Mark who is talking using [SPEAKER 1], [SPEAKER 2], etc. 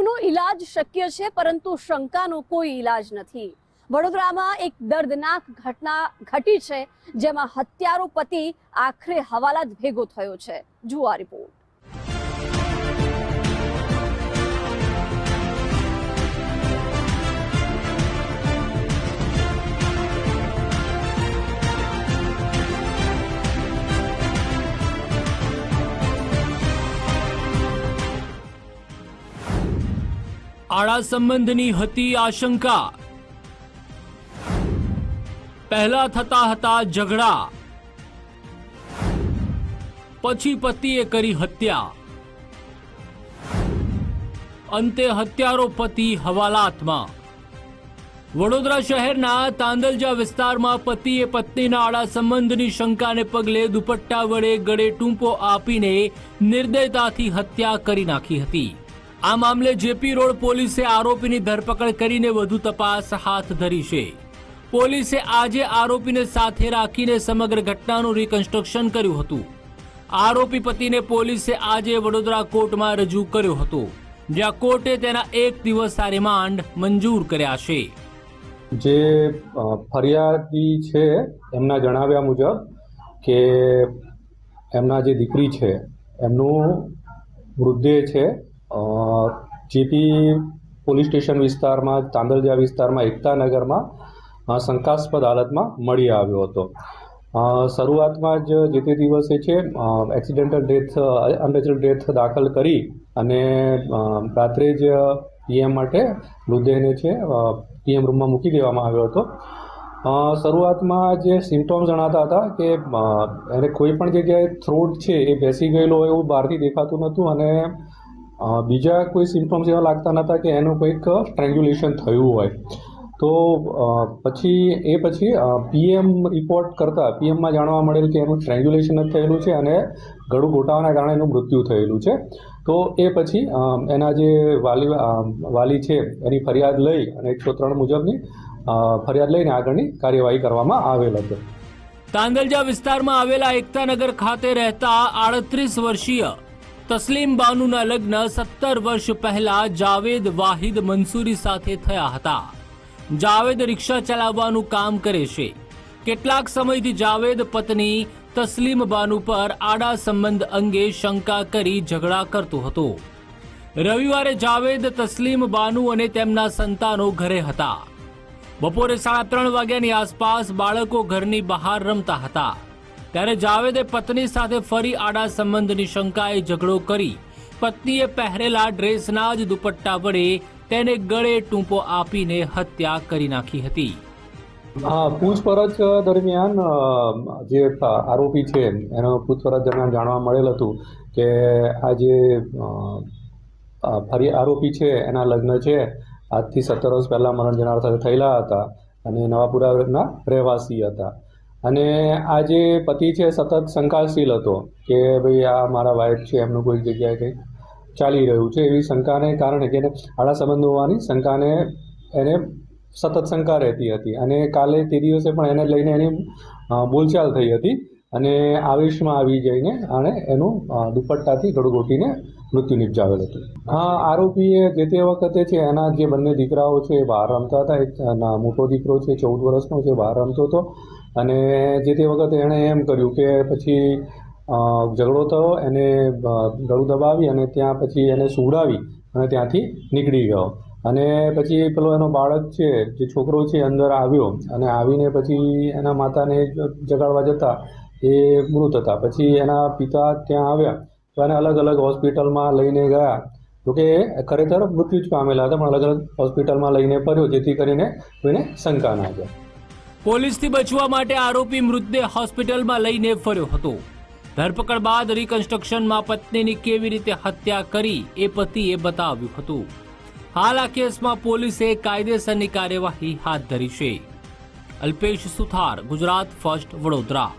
[SPEAKER 1] રોગનો ઈલાજ શક્ય છે, પરંતુ શંકાનો કોઈ ઈલાજ નથી. વડોદરામાં એક દર્દનાક ઘટના ઘટી છે, જેમાં હત્યારો પતિ આખરે હવાલાત ભેગો થયો છે. જુઓ રિપોર્ટ.
[SPEAKER 2] આડા સંબંધની હતી આશંકા. પહેલા થતા હતા ઝઘડા. પછી પતિએ કરી હત્યા. અંતે હત્યારો પતિ હવાલાતમાં. વડોદરા શહેરના તાંદલજા વિસ્તારમાં પતિએ પત્નીના આડા સંબંધની શંકાને પગલે દુપટ્ટા વડે ગળે ટૂંપો આપીને નિર્દયતાથી હત્યા કરી નાખી હતી. આ મામલે જેપી રોડ પોલીસે આરોપીની ધરપકડ કરીને વધુ તપાસ હાથ ધરી છે. પોલીસે આજે આરોપીને સાથે રાખીને સમગ્ર ઘટનાનું રિકન્સ્ટ્રક્શન કર્યું હતું. આરોપી પતિને પોલીસે આજે વડોદરા કોર્ટમાં રજૂ કર્યો હતો, જ્યાં કોર્ટે તેના એક દિવસના રિમાન્ડ મંજૂર કર્યા છે.
[SPEAKER 3] જે ફરિયાદી છે, એમના જણાવ્યા મુજબ કે એમના જે દીકરી છે, એમનું મૃતદેહ છે જીપી પોલીસ સ્ટેશન વિસ્તારમાં તાંદલજા વિસ્તારમાં એકતાનગરમાં શંકાસ્પદ હાલતમાં મળી આવ્યો હતો. શરૂઆતમાં જ જે તે દિવસે છે એક્સિડેન્ટલ ડેથ અનનેચરલ ડેથ દાખલ કરી અને રાત્રે જ પીએમ માટે મૃતદેહને છે પીએમ રૂમમાં મૂકી દેવામાં આવ્યો હતો. શરૂઆતમાં જે સિમ્ટોમ્સ જણાતા હતા કે એને કોઈ પણ જગ્યાએ થ્રોટ છે એ બેસી ગયેલો હોય એવું બહારથી દેખાતું નહોતું અને બીજા કોઈ સિમ્ટોમ્સ એવા લાગતા નહોતા કે એનું કોઈક સ્ટ્રેન્ગ્યુલેશન થયું હોય. તો પછી, એ પછી પીએમ રિપોર્ટ કરતાં પીએમમાં જાણવા મળેલ કે એનું સ્ટ્રેન્ગ્યુલેશન જ થયેલું છે અને ગળું ઘોટાવાના કારણે એનું મૃત્યુ થયેલું છે. તો, એ પછી એના જે વાલી વાલી છે, એની ફરિયાદ લઈ અને એકસો ત્રણ મુજબની ફરિયાદ લઈને આગળની કાર્યવાહી કરવામાં આવેલ હતો.
[SPEAKER 2] તાંદલજા વિસ્તારમાં આવેલા એકતાનગર ખાતે રહેતા આડત્રીસ વર્ષીય તસ્લીમ બાનુના લગ્ન સત્તર વર્ષ પહેલા જાવેદ વાહિદ મંસૂરી સાથે થયા હતા. જાવેદ રિક્ષા ચલાવવાનું કામ કરે છે. કેટલાક સમયથી જાવેદ પત્ની તસ્લીમ બાનુ પર આડા સંબંધ અંગે શંકા કરી ઝઘડા કરતો હતો. રવિવારે જાવેદ તસ્લીમ બાનુ અને તેમના સંતાનો ઘરે હતા. બપોરે સાડા ત્રણ વાગ્યાની આસપાસ બાળકો ઘરની બહાર રમતા હતા. ત્યારે જાવેદે પત્ની સાથે ફરી આડા સંબંધની શંકાએ ઝઘડો કરી. પત્નીએ પહેરેલા ડ્રેસના જ દુપટ્ટા વડે તેને ગળે ટૂંપો આપીને હત્યા કરી નાખી હતી.
[SPEAKER 3] હા, પૂછપરછ દરમિયાન જે આરોપી છે, એનો પૂછપરછ દરમિયાન જાણવા મળેલ હતું કે આ જે ફરી આરોપી છે, એના લગ્ન છે, આજથી સત્તર વર્ષ પહેલાં મરણ જનાર સાથે થયેલા હતા અને નવાપુરાના રહેવાસી હતા. અને આ જે પતિ છે સતત શંકાશીલ હતો કે ભાઈ આ મારા વાઈફ છે, એમનું કોઈ જગ્યાએ કંઈક ચાલી રહ્યું છે, એવી શંકાને કારણે કે એને આડા સંબંધ હોવાની શંકાને એને સતત શંકા રહેતી હતી. અને કાલે તે દિવસે પણ એને લઈને એની બોલચાલ થઈ હતી અને આવેશમાં આવી જઈને આણે એનું દુપટ્ટાથી ગળગોટીને મૃત્યુ નિપજાવેલ હતું. હા, આરોપીએ જે તે વખતે છે, એના જે બંને દીકરાઓ છે, એ બહાર રમતા હતા. એક મોટો દીકરો છે, ચૌદ વર્ષનો છે, બહાર રમતો હતો. અને જે તે વખતે એણે એમ કર્યું કે પછી ઝઘડો થયો, એને ગળું દબાવી અને ત્યાં પછી એને સુવડાવી અને ત્યાંથી નીકળી ગયો. અને પછી પેલો એનો બાળક છે, જે છોકરો છે, અંદર આવ્યો. અને આવીને પછી એના માતાને જગાડવા જતા એ મૃત હતા. પછી એના પિતા ત્યાં આવ્યા. તો એને અલગ અલગ હોસ્પિટલમાં લઈને ગયા. તો કે ખરેખર મૃત્યુ જ પામેલા હતા, પણ અલગ અલગ હોસ્પિટલમાં લઈને ફર્યો, જેથી કરીને કોઈને શંકા ના જાય
[SPEAKER 2] પોલીસથી બચવા માટે આરોપી મૃતદેહ હોસ્પિટલમાં લઈને ફર્યો હતો. ધરપકડ બાદ રિકન્સ્ટ્રક્શનમાં પત્નીની કેવી રીતે હત્યા કરી એ પતિએ બતાવ્યું હતું. હાલ આ કેસમાં પોલીસે કાયદેસરની કાર્યવાહી હાથ ધરી છે. અલ્પેશ સુથાર, ગુજરાત ફર્સ્ટ વડોદરા.